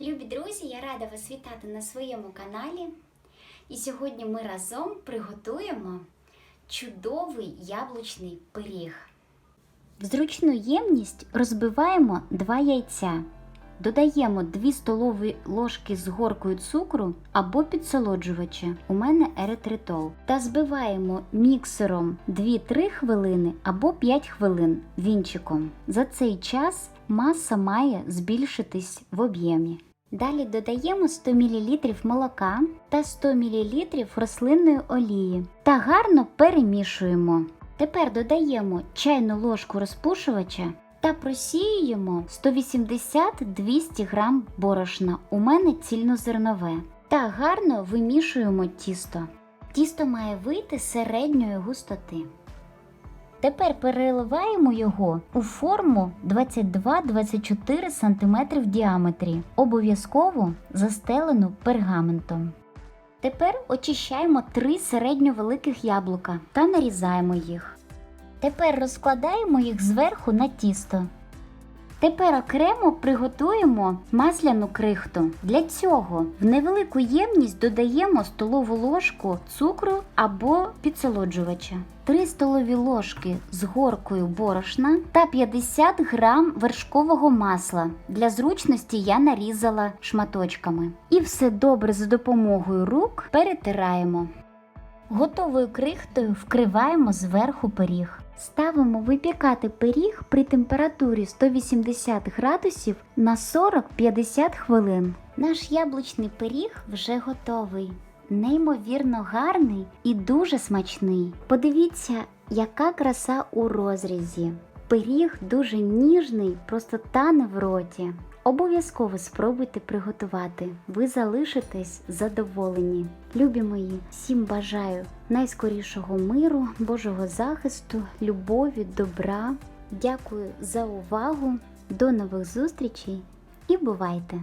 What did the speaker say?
Любі друзі, я рада вас вітати на своєму каналі. І сьогодні ми разом приготуємо чудовий яблучний пиріг. В зручну ємність розбиваємо 2 яйця. Додаємо 2 столові ложки з горкою цукру або підсолоджувача. У мене еритритол. Та збиваємо міксером 2-3 хвилини або 5 хвилин вінчиком. За цей час маса має збільшитись в об'ємі. Далі додаємо 100 мл молока та 100 мл рослинної олії та гарно перемішуємо. Тепер додаємо чайну ложку розпушувача та просіюємо 180-200 г борошна. У мене цільнозернове. Та гарно вимішуємо тісто. Тісто має вийти середньої густоти. Тепер переливаємо його у форму 22-24 см в діаметрі, обов'язково застелену пергаментом. Тепер очищаємо три середньо великих яблука та нарізаємо їх. Тепер розкладаємо їх зверху на тісто. Тепер окремо приготуємо масляну крихту. Для цього в невелику ємність додаємо столову ложку цукру або підсолоджувача, 3 столові ложки з горкою борошна та 50 грам вершкового масла. Для зручності я нарізала шматочками. І все добре за допомогою рук перетираємо. Готовою крихтою вкриваємо зверху пиріг. Ставимо випікати пиріг при температурі 180 градусів на 40-50 хвилин. Наш яблучний пиріг вже готовий. Неймовірно гарний і дуже смачний. Подивіться, яка краса у розрізі. Пиріг дуже ніжний, просто тане в роті. Обов'язково спробуйте приготувати. Ви залишитесь задоволені. Любі мої, всім бажаю найскорішого миру, Божого захисту, любові, добра. Дякую за увагу. До нових зустрічей і бувайте!